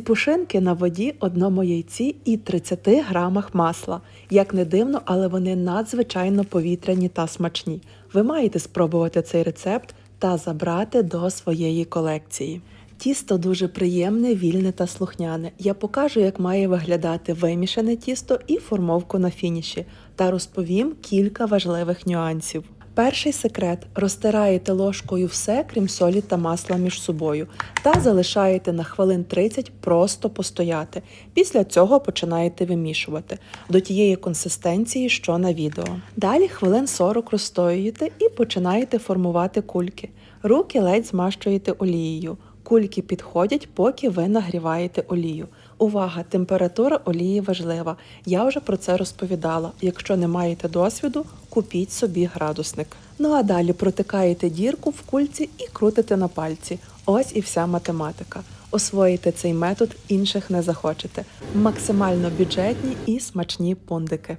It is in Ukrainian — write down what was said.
Пушинки на воді, одному яйці і 30 грамах масла. Як не дивно, але вони надзвичайно повітряні та смачні. Ви маєте спробувати цей рецепт та забрати до своєї колекції. Тісто дуже приємне, вільне та слухняне. Я покажу, як має виглядати вимішане тісто і формовку на фініші, та розповім кілька важливих нюансів. Перший секрет: розтираєте ложкою все, крім солі та масла між собою, та залишаєте на хвилин 30 просто постояти. Після цього починаєте вимішувати до тієї консистенції, що на відео. Далі хвилин 40 розстоюєте і починаєте формувати кульки. Руки ледь змащуєте олією. Кульки підходять, поки ви нагріваєте олію. Увага! Температура олії важлива. Я вже про це розповідала. Якщо не маєте досвіду, купіть собі градусник. Ну а далі протикаєте дірку в кульці і крутите на пальці. Ось і вся математика. Освоїте цей метод, інших не захочете. Максимально бюджетні і смачні пундики.